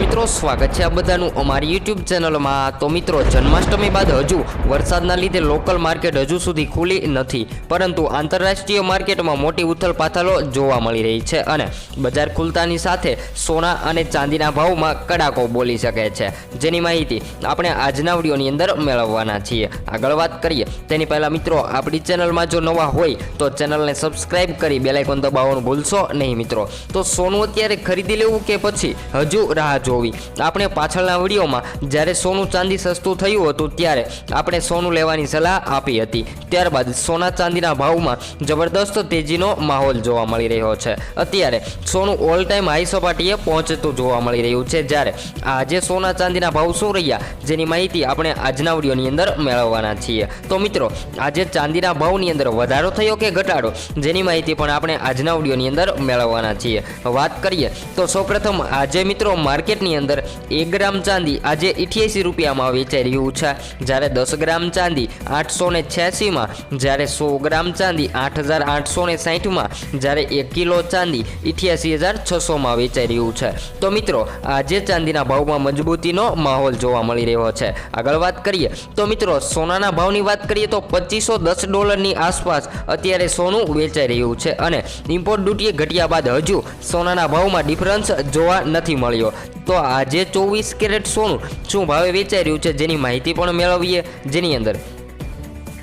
મિત્રો, સ્વાગત છે આ બધાનું અમારી યુટ્યુબ ચેનલમાં. તો મિત્રો, જન્માષ્ટમી બાદ હજુ વરસાદના લીધે લોકલ માર્કેટ હજુ સુધી ખુલી નથી, પરંતુ આંતરરાષ્ટ્રીય માર્કેટમાં મોટી ઉથલ પાથલો જોવા મળી રહી છે અને બજાર ખુલતાની સાથે સોના અને ચાંદીના ભાવમાં કડાકો બોલી શકે છે. જેની માહિતી આપણે આજના વિડીયોની અંદર મેળવવાના છીએ. આગળ વાત કરીએ, તેની પહેલાં મિત્રો, આપણી ચેનલમાં જો નવા હોય, તો ચેનલને સબસ્ક્રાઇબ કરી બેલાઇકોન દબાવવાનું ભૂલશો નહીં મિત્રો. તો સોનું અત્યારે ખરીદી લેવું કે પછી હજુ રાહ જોવી. આપણે પાછળના વિડીયોમાં જ્યારે સોનું ચાંદી સસ્તું થયું હતું ત્યારે આપણે સોનું લેવાની સલાહ આપી હતી. ત્યારબાદ સોના ચાંદીના ભાવમાં જબરદસ્ત તેજીનો માહોલ જોવા મળી રહ્યો છે. અત્યારે સોનું ઓલ ટાઈમ હાઈ સપાટીએ પહોંચતું જોવા મળી રહ્યું છે. જ્યારે આજે સોના ચાંદીના ભાવ શું રહ્યા જેની માહિતી આપણે આજના વિડીયોની અંદર મેળવવાના છીએ. તો મિત્રો, આજે ચાંદીના ભાવની અંદર વધારો થયો કે ઘટાડો જેની માહિતી પણ આપણે આજના વિડીયોની અંદર મેળવવાના છીએ. વાત કરીએ તો સૌપ્રથમ આજે મિત્રો માર્કેટની અંદર એક ગ્રામ ચાંદી આજે ઇઠ્યાસી રૂપિયામાં વેચાઈ રહ્યું છે. જ્યારે દસ ગ્રામ ચાંદી આઠસો ને છ્યાસીમાં, જ્યારે સો ગ્રામ ચાંદી આઠ હજાર આઠસો ને સાહીઠમાં, જ્યારે એક કિલો ચાંદી ઇઠ્યાસી હજાર છસોમાં વેચાઈ રહ્યું છે. તો મિત્રો, આજે ચાંદીના ભાવમાં મજબૂતીનો માહોલ જોવા મળી રહ્યો છે. આગળ વાત કરીએ, તો મિત્રો, સોનાના ભાવની વાત કરીએ તો પચીસો દસ ડોલરની આસપાસ અત્યારે સોનું વેચાઈ રહ્યું છે. અને ઇમ્પોર્ટ ડ્યુટીએ ઘટ્યા બાદ હજુ સોનાના ભાવમાં ડિફરન્સ જોવા નથી મળ્યો. તો આજે ચોવીસ કેરેટ સોનું શું ભાવે વેચાઈ રહ્યું છે? જેની માહિતી પણ મેળવીએ. જેની અંદર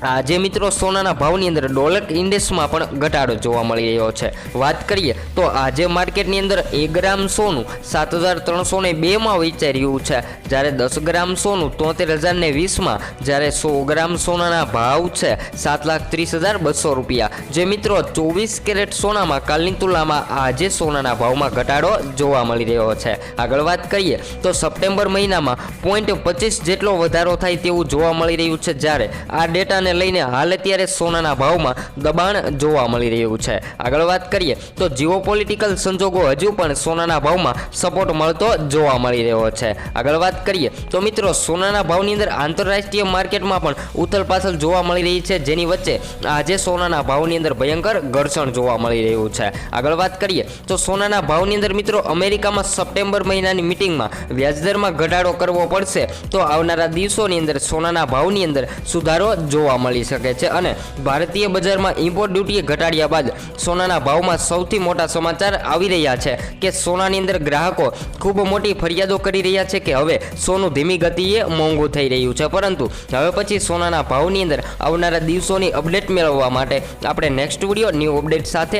આજે મિત્રો સોનાના ભાવની અંદર ડોલર ઇન્ડેક્સમાં પણ ઘટાડો જોવા મળી રહ્યો છે. વાત કરીએ તો આજે માર્કેટની અંદર એક ગ્રામ સોનું સાત હજાર ત્રણસો ને બેમાં વેચાઈ રહ્યું છે. જ્યારે દસ ગ્રામ સોનું તોતેર હજાર ને વીસમાં, જ્યારે સો ગ્રામ સોનાના ભાવ છે સાત લાખ ત્રીસ હજાર બસો રૂપિયા. જે મિત્રો ચોવીસ કેરેટ સોનામાં કાલની તુલનામાં આજે સોનાના ભાવમાં ઘટાડો જોવા મળી રહ્યો છે. આગળ વાત કરીએ તો સપ્ટેમ્બર મહિનામાં પોઈન્ટ પચીસ જેટલો વધારો થાય તેવું જોવા મળી રહ્યું છે. જ્યારે આ ડેટાને લઈને હાલ અત્યારે સોનાના ભાવમાં દબાણ જોવા મળી રહ્યું છે. આગળ વાત કરીએ તો જીઓ પોલિટિકલ સંજોગો હજુ પણ સોનાના ભાવમાં સપોર્ટ મળતો જોવા મળી રહ્યો છે. આગળ વાત કરીએ તો મિત્રો સોનાના ભાવની અંદર આંતરરાષ્ટ્રીય માર્કેટમાં પણ ઉથલ પાથલ જોવા મળી રહી છે. જેની વચ્ચે આજે સોનાના ભાવની અંદર ભયંકર ઘર્ષણ જોવા મળી રહ્યું છે. આગળ વાત કરીએ તો સોનાના ભાવની અંદર મિત્રો અમેરિકામાં સપ્ટેમ્બર મહિનાની મિટિંગમાં વ્યાજદરમાં ઘટાડો કરવો પડશે. તો આવનારા દિવસોની અંદર સોનાના ભાવની અંદર સુધારો જોવા મળી શકે છે અને ભારતીય બજારમાં ઇમ્પોર્ટ ડ્યુટીએ ઘટાડ્યા બાદ સોનાના ભાવમાં સૌથી મોટા સમાચાર આવી રહ્યા છે કે સોનાની અંદર ગ્રાહકો ખૂબ મોટી ફરિયાદો કરી રહ્યા છે કે હવે સોનું ધીમી ગતિએ મોંઘું થઈ રહ્યું છે. પરંતુ હવે પછી સોનાના ભાવની અંદર આવનારા દિવસોની અપડેટ મેળવવા માટે આપણે નેક્સ્ટ વીડિયો ન્યૂ અપડેટ સાથે